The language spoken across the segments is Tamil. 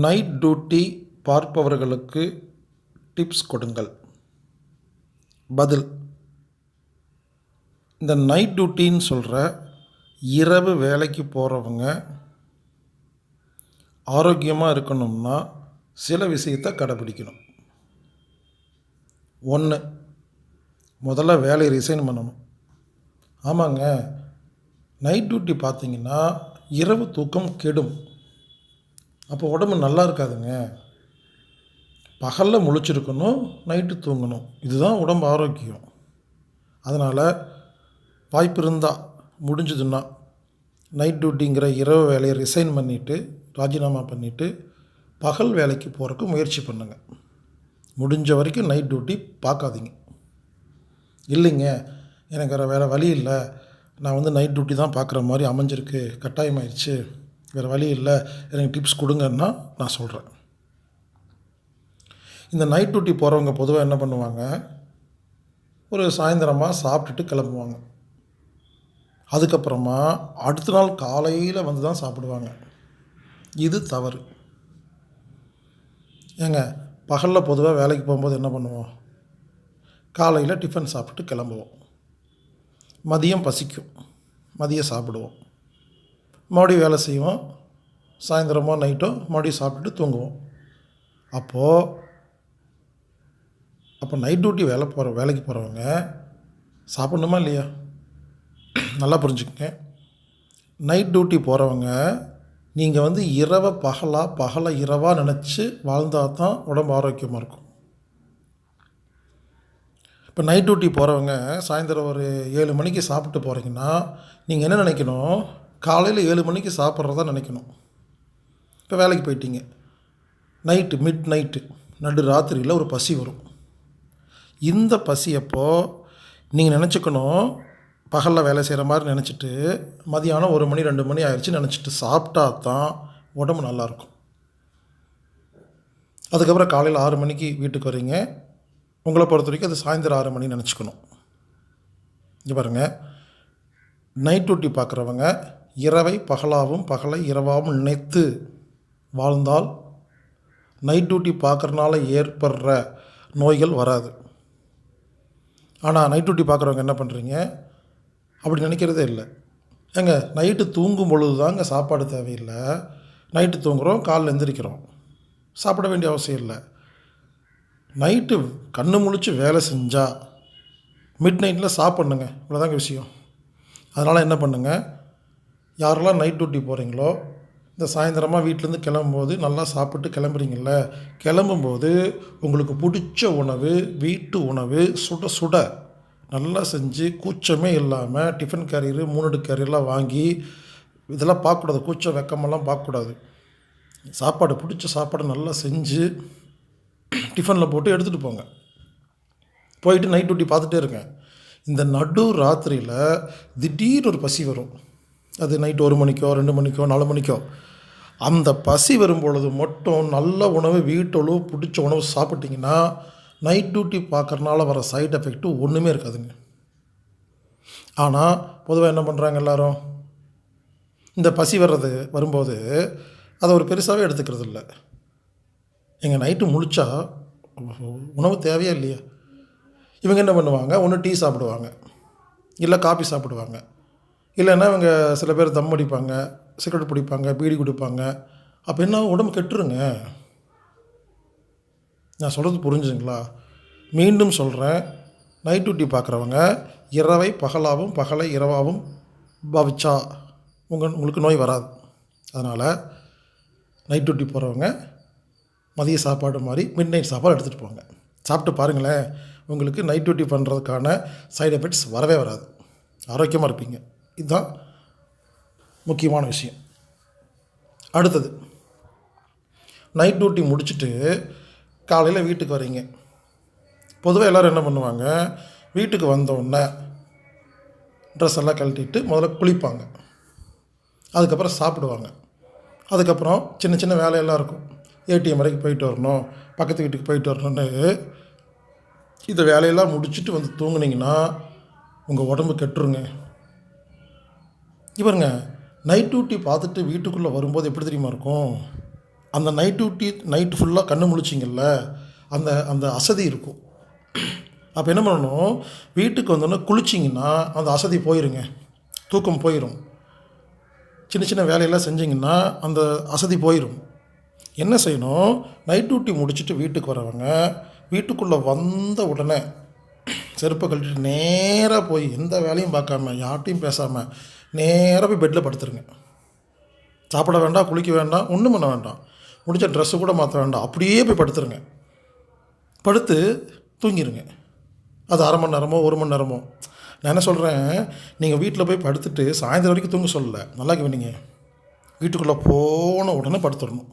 நைட் டியூட்டி பார்ப்பவர்களுக்கு டிப்ஸ் கொடுங்கள். பதில். இந்த நைட் டியூட்டின்னு சொல்கிற இரவு வேலைக்கு போகிறவங்க ஆரோக்கியமாக இருக்கணும்னா சில விஷயத்தை கடைப்பிடிக்கணும் ஒன்று முதல்ல வேலையை ரிசைன் பண்ணணும். ஆமாங்க. நைட் டியூட்டி பார்த்தீங்கன்னா இரவு தூக்கம் கெடும். அப்போ உடம்பு நல்லா இருக்காதுங்க. பகலில் முழிச்சிருக்கணும் நைட்டு தூங்கணும். இதுதான் உடம்பு ஆரோக்கியம். அதனால் வாய்ப்பு இருந்தால் முடிஞ்சதுன்னா நைட் டியூட்டிங்கிற இரவு வேலையை ரிசைன் பண்ணிவிட்டு ராஜினாமா பண்ணிவிட்டு பகல் வேலைக்கு போகிறக்கு முயற்சி பண்ணுங்கள் முடிஞ்ச வரைக்கும் நைட் டியூட்டி பார்க்காதீங்க. இல்லைங்க எனக்கு வேறு வேலை வழி இல்லை. நான் வந்து நைட் டியூட்டி தான் பார்க்குற மாதிரி அமைஞ்சிருக்கு கட்டாயமாயிடுச்சு வேறு வழி இல்லை. எனக்கு டிப்ஸ் கொடுங்கன்னா நான் சொல்கிறேன் இந்த நைட் டியூட்டி போகிறவங்க பொதுவாக என்ன பண்ணுவாங்க? ஒரு சாயந்தரமாக சாப்பிட்டுட்டு கிளம்புவாங்க. அதுக்கப்புறமா அடுத்த நாள் காலையில் வந்து தான் சாப்பிடுவாங்க. இது தவறு. ஏங்க பகலில் பொதுவாக வேலைக்கு போகும்போது என்ன பண்ணுவோம்? காலையில் டிஃபன் சாப்பிட்டு கிளம்புவோம். மதியம் பசிக்கும். மதியம் சாப்பிடுவோம். மறுபடியும் வேலை செய்வோம். சாயந்தரமோ நைட்டோ மறுபடியும் சாப்பிட்டுட்டு தூங்குவோம். அப்போது அப்போ நைட் டியூட்டி வேலை போகிற வேலைக்கு போகிறவங்க சாப்பிட்ணுமா இல்லையா? நல்லா புரிஞ்சுக்கங்க. நைட் டியூட்டி போகிறவங்க நீங்கள் வந்து இரவை பகலாக பகலை இரவாக நினச்சி வாழ்ந்தால் தான் உடம்பு ஆரோக்கியமாக இருக்கும். இப்போ நைட் டியூட்டி போகிறவங்க சாயந்தரம் ஒரு ஏழு மணிக்கு சாப்பிட்டு போகிறீங்கன்னா நீங்கள் என்ன நினைக்கணும்? காலையில் ஏழு மணிக்கு சாப்பிட்றதா நினைக்கணும். இப்போ வேலைக்கு போயிட்டீங்க. நைட்டு மிட் நைட்டு நடு ராத்திரியில் ஒரு பசி வரும். இந்த பசியப்போ நீங்கள் நினச்சிக்கணும் பகலில் வேலை செய்கிற மாதிரி நினச்சிட்டு மதியானம் ஒரு மணி ரெண்டு மணி ஆயிடுச்சு நினச்சிட்டு சாப்பிட்டா தான் உடம்பு நல்லாயிருக்கும் அதுக்கப்புறம் காலையில் ஆறு மணிக்கு வீட்டுக்கு வரீங்க. உங்களை பொறுத்த வரைக்கும் அது சாயந்தரம் ஆறு மணி நினச்சிக்கணும். இங்கே பாருங்கள் நைட் டியூட்டி பார்க்குறவங்க இரவை பகலாகவும் பகலை இரவாகவும் நினைத்து வாழ்ந்தால் நைட் டியூட்டி பார்க்குறனால ஏற்படுற நோய்கள் வராது. ஆனால் நைட் டியூட்டி பார்க்குறவங்க என்ன பண்ணுறீங்க அப்படி நினைக்கிறதே இல்லை. ஏங்க நைட்டு தூங்கும் பொழுது தாங்க சாப்பாடு தேவையில்லை. நைட்டு தூங்குகிறோம் காலைல எந்திரிக்கிறோம். சாப்பிட வேண்டிய அவசியம் இல்லை. நைட்டு கண்ணு முழிச்சு வேலை செஞ்சால் மிட் நைட்டில் சாப்பிட்ணுங்க. இவ்வளோதாங்க விஷயம். அதனால் என்ன பண்ணுங்கள் யாரெல்லாம் நைட் டியூட்டி போகிறீங்களோ இந்த சாயந்தரமாக வீட்டிலேருந்து கிளம்பும்போது நல்லா சாப்பிட்டு கிளம்புறீங்கள கிளம்பும்போது உங்களுக்கு பிடிச்ச உணவு வீட்டு உணவு சுட சுட நல்லா செஞ்சு கூச்சமே இல்லாமல் டிஃபன் கேரியரு மூணு கேரியர்லாம் வாங்கி இதெல்லாம் பார்க்கக்கூடாது. கூச்சம் வெக்கமெல்லாம் பார்க்கக்கூடாது. சாப்பாடு பிடிச்ச சாப்பாடு நல்லா செஞ்சு டிஃபனில் போட்டு எடுத்துகிட்டு போங்க. போயிட்டு நைட் டியூட்டி பார்த்துட்டே இருங்க. இந்த நடு ராத்திரியில் திடீர்னு ஒரு பசி வரும். அது நைட் ஒரு மணிக்கோ ரெண்டு மணிக்கோ நாலு மணிக்கோ. அந்த பசி வரும்பொழுது மட்டும் நல்ல உணவு வீட்டளவு பிடிச்ச உணவு சாப்பிட்டிங்கன்னா நைட் டியூட்டி பார்க்குறனால வர சைட் எஃபெக்ட்டு ஒன்றுமே இருக்காதுங்க. ஆனால் பொதுவாக என்ன பண்ணுறாங்க எல்லாரும்? இந்த பசி வர்றது வரும்போது அதை ஒரு பெருசாகவே எடுத்துக்கிறது இல்லை. எங்கள் நைட்டு முழிச்சா உணவு தேவையா இல்லையா. இவங்க என்ன பண்ணுவாங்க? ஒன்று டீ சாப்பிடுவாங்க. இல்லை காபி சாப்பிடுவாங்க. இல்லைன்னா இவங்க சில பேர் தம் அடிப்பாங்க சிகரெட் பிடிப்பாங்க பீடி குடிப்பாங்க. அப்போ என்ன உடம்பு கெட்டுருங்க. நான் சொல்கிறது புரிஞ்சுங்களா மீண்டும் சொல்கிறேன் நைட் டியூட்டி பார்க்குறவங்க இரவை பகலாகவும் பகலை இரவாகவும் பாவிச்சா உங்கள் உங்களுக்கு நோய் வராது. அதனால் நைட் டியூட்டி போகிறவங்க மதிய சாப்பாடு மாதிரி மிட் நைட் சாப்பாடு எடுத்துகிட்டு போங்க. சாப்பிட்டு பாருங்களேன் உங்களுக்கு நைட் டியூட்டி பண்ணுறதுக்கான சைடு எஃபெக்ட்ஸ் வரவே வராது. ஆரோக்கியமாக இருப்பீங்க. இதுதான் முக்கியமான விஷயம். அடுத்தது நைட் டியூட்டி முடிச்சுட்டு காலையில் வீட்டுக்கு வரீங்க பொதுவாக எல்லோரும் என்ன பண்ணுவாங்க வீட்டுக்கு வந்தோடனே ட்ரெஸ் எல்லாம் கழட்டிட்டு முதல்ல குளிப்பாங்க. அதுக்கப்புறம் சாப்பிடுவாங்க. அதுக்கப்புறம் சின்ன சின்ன வேலையெல்லாம் இருக்கும். ஏடிஎம் வரைக்கும் போயிட்டு வரணும் பக்கத்து வீட்டுக்கு போயிட்டு வரணும்னு இந்த வேலையெல்லாம் முடிச்சுட்டு வந்து தூங்குனீங்கன்னா உங்கள் உடம்பு கெட்டுருங்க. இவருங்க நைட் டியூட்டி பார்த்துட்டு வீட்டுக்குள்ளே வரும்போது எப்படி தெரியுமா இருக்கும்? அந்த நைட் டியூட்டி நைட்டு ஃபுல்லாக கண்ணு முழிச்சிங்கல்ல அந்த அந்த அசதி இருக்கும். அப்போ என்ன பண்ணணும்? வீட்டுக்கு வந்தோன்னே குளிச்சிங்கன்னா அந்த அசதி போயிருங்க. தூக்கம் போயிடும் சின்ன சின்ன வேலையெல்லாம் செஞ்சிங்கன்னா அந்த அசதி போயிடும் என்ன செய்யணும்? நைட் டியூட்டி முடிச்சுட்டு வீட்டுக்கு வரவங்க வீட்டுக்குள்ளே வந்த உடனே செருப்பை கழட்டிட்டு நேராக போய் எந்த வேலையும் பார்க்காம யார்ட்டையும் பேசாமல் நேராக போய் பெட்டில் படுத்துருங்க. சாப்பிட வேண்டாம் குளிக்க வேண்டாம் ஒன்றும் பண்ண வேண்டாம். முடிச்ச ட்ரெஸ்ஸு கூட மாற்ற வேண்டாம். அப்படியே போய் படுத்துருங்க. படுத்து தூங்கிடுங்க அது அரை மணி நேரமோ ஒரு மணி நேரமோ. நான் என்ன சொல்கிறேன் நீங்கள் வீட்டில் போய் படுத்துட்டு சாயந்தரம் வரைக்கும் தூங்க சொல்லலை. நல்லா கவனிங்க வீட்டுக்குள்ளே போன உடனே படுத்துடணும்.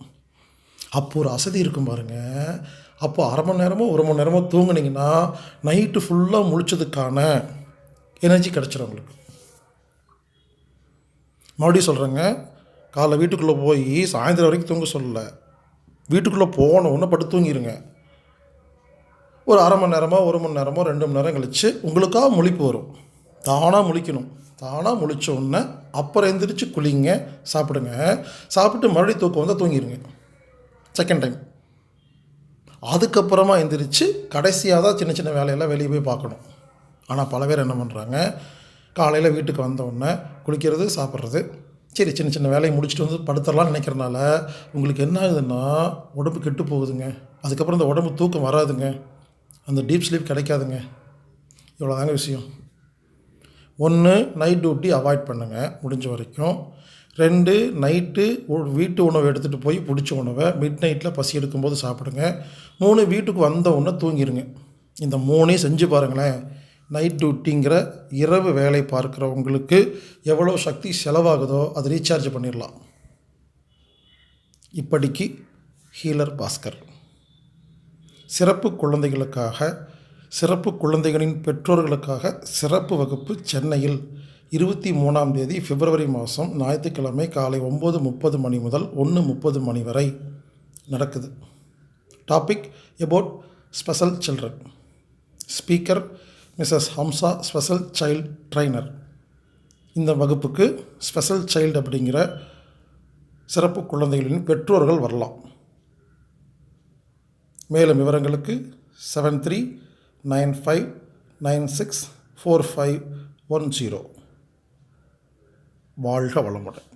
அப்போ ஒரு அசதி இருக்கும் பாருங்கள் அப்போ அரை மணி நேரமோ ஒரு மணி நேரமோ தூங்குனீங்கன்னா நைட்டு ஃபுல்லாக முழிச்சதுக்கான எனர்ஜி கிடச்சிடும் உங்களுக்கு. மறுபடியும் சொல்கிறேங்க காலைல வீட்டுக்குள்ளே போய் சாயந்தரம் வரைக்கும் தூங்க சொல்லலை. வீட்டுக்குள்ளே போன உடனே படுத்து தூங்கிடுங்க ஒரு அரை மணி நேரமோ ஒரு மணி நேரமோ ரெண்டு மணி நேரம் கழித்து உங்களுக்காக முழிப்பு வரும். தானாக முழிக்கணும். தானாக முழிச்ச உடனே அப்புறம் எந்திரிச்சு குளிங்க சாப்பிடுங்க. சாப்பிட்டு மறுபடியும் தூக்கம் வந்தால் தூங்கிடுங்க செகண்ட் டைம் அதுக்கப்புறமா எந்திரிச்சு கடைசியாக தான் சின்ன சின்ன வேலையெல்லாம் வெளியே போய் பார்க்கணும். ஆனால் பல பேர் என்ன பண்ணுறாங்க காலையில் வீட்டுக்கு வந்தவுடனே குளிக்கிறது சாப்பிட்றது. சரி சின்ன சின்ன வேலையை முடிச்சுட்டு வந்து படுத்துடலாம்னு நினைக்கிறனால உங்களுக்கு என்ன ஆகுதுன்னா உடம்பு கெட்டு போகுதுங்க. அதுக்கப்புறம் இந்த உடம்பு தூக்கம் வராதுங்க. அந்த டீப் ஸ்லீப் கிடைக்காதுங்க. இவ்வளோதாங்க விஷயம். ஒன்று நைட் டியூட்டி அவாய்ட் பண்ணுங்கள் முடிஞ்ச வரைக்கும். ரெண்டு நைட்டு வீட்டு உணவு எடுத்துகிட்டு போய் பிடிச்ச உணவை மிட் நைட்டில் பசி எடுக்கும்போது சாப்பிடுங்க. மூணு வீட்டுக்கு வந்த உடனே தூங்கிடுங்க இந்த மூணையும் செஞ்சு பாருங்களேன். நைட் டியூட்டிங்கிற இரவு வேலை பார்க்குறவங்களுக்கு எவ்வளோ சக்தி செலவாகுதோ அதை ரீசார்ஜ் பண்ணிடலாம். இப்படிக்கு ஹீலர் பாஸ்கர். சிறப்பு குழந்தைகளுக்காக சிறப்பு குழந்தைகளின் பெற்றோர்களுக்காக சிறப்பு வகுப்பு சென்னையில் இருபத்தி மூணாம் தேதி பிப்ரவரி மாதம் ஞாயிற்றுக்கிழமை காலை ஒம்பது முப்பது மணி முதல் ஒன்று முப்பது மணி வரை நடக்குது. Topic about special children speaker Mrs Hamsa special child trainer. இந்த வகுப்புக்கு ஸ்பெஷல் சைல்டு அப்படிங்கிற சிறப்பு குழந்தைகளின் பெற்றோர்கள் வரலாம். மேலும் விவரங்களுக்கு seven three nine five nine six four five one zero வாழ்க வளமுடன்.